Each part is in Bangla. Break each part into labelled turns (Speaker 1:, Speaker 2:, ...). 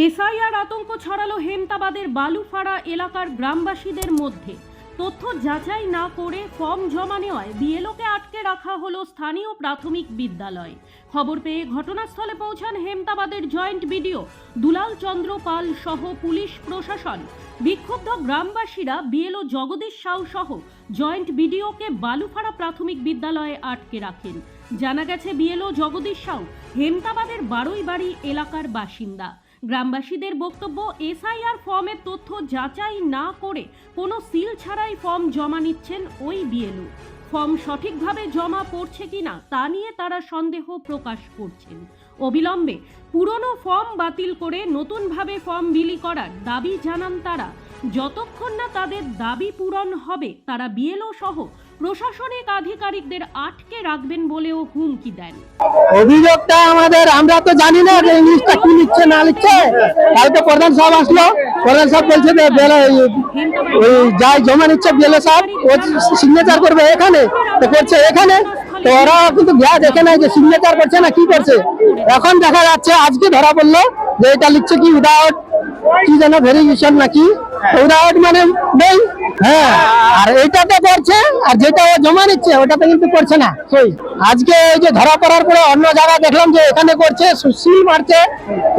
Speaker 1: এসআইআর আতঙ্ক ছড়ালো হেমতাবাদের বালুফাড়া এলাকার গ্রামবাসীদের মধ্যে। তথ্য যাচাই না করে ফর্ম জমা নেওয়ায় বিএলওকে আটকে রাখা হলো স্থানীয় প্রাথমিক বিদ্যালয়। খবর পেয়ে ঘটনাস্থলে পৌঁছান হেমতাবাদের জয়েন্ট বিডিও দুলাল চন্দ্র পাল সহ পুলিশ প্রশাসন। বিক্ষুব্ধ গ্রামবাসীরা বিএলও জগদীশ সাউ সহ জয়েন্ট বিডিওকে বালুফাড়া প্রাথমিক বিদ্যালয়ে আটকে রাখেন। জানা গেছে, বিএলও জগদীশ সাউ হেমতাবাদের বারোই বাড়ি এলাকার বাসিন্দা। গ্রামবাসীদের বক্তব্য, এসআইআর ফর্মের তথ্য যাচাই না করে কোনো সিল ছাড়াই ফর্ম জমা নিচ্ছেন ওই বিএলও। ফর্ম সঠিকভাবে জমা পড়ছে কিনা তা নিয়ে তারা সন্দেহ প্রকাশ করছেন। অবিলম্বে পুরনো ফর্ম বাতিল করে নতুনভাবে ফর্ম বিলি করার দাবি জানান তারা। যতক্ষণ না তাদের দাবি পূরণ হবে, তারা বিএলও সহ প্রশাসনিক আধিকারিকদের আটকে রাখবেন বলেও হুমকি দেন।
Speaker 2: অভিযোগটা আমাদের, আমরা তো জানি না যে ইংলিশটা কি লিখছে না লিখছে কালকে প্রধান সাহেব আসলো, প্রধান সাহেব বলছে যে বেলা ওই যাই জমা নিচ্ছে বিএলএ সাহেব, ও সিগনেচার করবে এখানে, তো করছে এখানে। তো ওরা কিন্তু গিয়া দেখে নাই যে সিগনেচার করছে না কি করছে। এখন দেখা যাচ্ছে, আজকে ধরা পড়ল যে এটা লিখছে কি উইদাউট কি যেন ভেরিফিকেশন নাকি উইদাউট মানে নেই। হ্যাঁ আর এইটাতে করছে আর যেটা ও জমা নিচ্ছে ওটাতে কিন্তু করছে না। সই। আজকে এই যে ধরা পড়ার পরে অন্য জায়গায় দেখলাম যে এখানে করছে সুশীল মারছে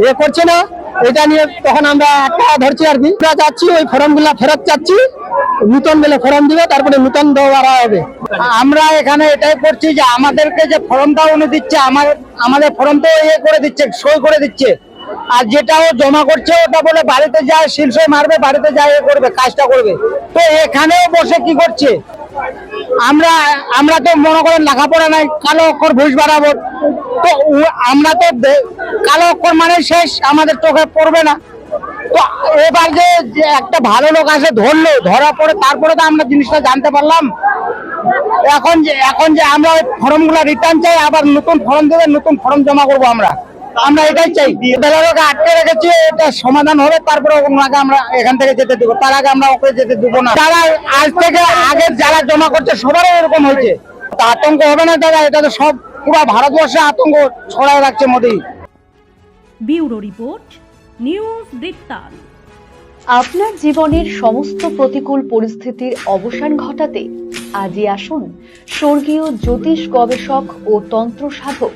Speaker 2: এ করছে না। এটা নিয়ে তখন আমরা একটা ধরছি আর কি। আমরা যাচ্ছি ওই ফর্মগুলা ফেরত চাচ্ছি নূতন বেলে ফর্ম দিবে তারপরে নূতন দেওয়া হবে। আমরা এখানে এটাই করছি যে আমাদেরকে যে ফর্মটা উনি দিচ্ছে আমার আমাদের ফর্ম তো ইয়ে করে দিচ্ছে সই করে দিচ্ছে। আর যেটা ও জমা করছে, ওটা বলে বাড়িতে যায় শিলসই মারবে, বাড়িতে যায়, এ করবে, কাজটা করবে। তো এখানেও বসে কি করছে? আমরা আমরা তো মনে করেন লেখাপড়া নাই, কালো অক্ষর ঘুষ বাড়াবো। তো আমরা তো কালো অক্ষর মানে শেষ, আমাদের চোখে পড়বে না। তো এবার যে যে একটা ভালো লোক আসে ধরলো ধরা পরে তারপরে তো আমরা জিনিসটা জানতে পারলাম। এখন যে এখন যে আমরা ওই ফর্মগুলো রিটার্ন চাই, আবার নতুন ফর্ম দেবে, নতুন ফর্ম জমা করব আমরা। আমরা এটাই চাই। বেলারোকে আটকে রেখেছি এটা সমাধান হবে তারপরে ওনাকে আমরা এখান থেকে যেতে দেবো। তার আগে আমরা ওকে যেতে দেবো না। যারা আজ থেকে আগে যারা জমা করছে সবারও এরকম হয়েছে। আতঙ্ক হবে না দাদা এটা তো সব পুরো ভারতবর্ষে আতঙ্ক ছড়ায় রাখছে মোদী।
Speaker 1: ব্যুরো রিপোর্ট নিউজ বৃত্তান্ত
Speaker 3: আপনার জীবনের সমস্ত প্রতিকূল পরিস্থিতির অবসান ঘটাতে আজই আসুন স্বর্গীয় জ্যোতিষ গবেষক ও তন্ত্র সাধক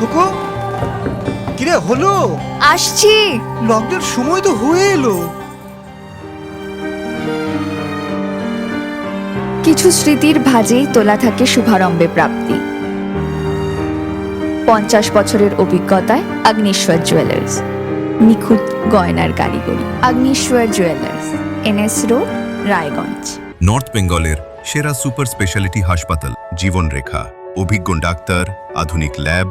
Speaker 4: কুকু কিরে হলো?
Speaker 5: আসছি।
Speaker 4: লকডাউন সময় তো হয়ে এলো।
Speaker 5: কিছু স্মৃতির ভাজেই তোলা থাকে শুভারম্ভে প্রাপ্তি। পঞ্চাশ বছরের অভিজ্ঞতায় আগ্নেশ্বর জুয়েলার্স। নিখুঁত গয়নার কারিগরি। Agneshwar jewellers NS road Raiganj.
Speaker 6: North বেঙ্গলের সেরা সুপার স্পেশালিটি হাসপাতাল জীবনরেখা। অভিজ্ঞ ডাক্তার আধুনিক lab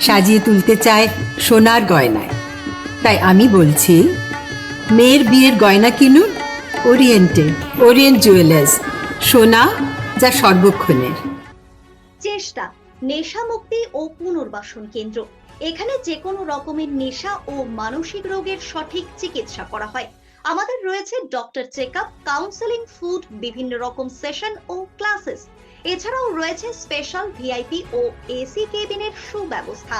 Speaker 7: সাজিয়ে তুলতে চায় সোনার গয়নায়। তাই আমি বলছি, মেয়ের বিয়ের গয়না কিনুন ওরিয়েন্টে ওরিয়েন্ট জুয়েলার্স, সোনা যা সর্বক্ষণের।
Speaker 8: চেষ্টা, নেশা মুক্তি ও পুনর্বাসন কেন্দ্র। এখানে যে কোনো রকমের নেশা ও মানসিক রোগের সঠিক চিকিৎসা করা হয়। আমাদের রয়েছে doctor check up counselling, food, বিভিন্ন রকম সেশন ও ক্লাসেস। এছাড়াও রয়েছে স্পেশাল ভিআইপি ও এসি কেবিনের সুব্যবস্থা।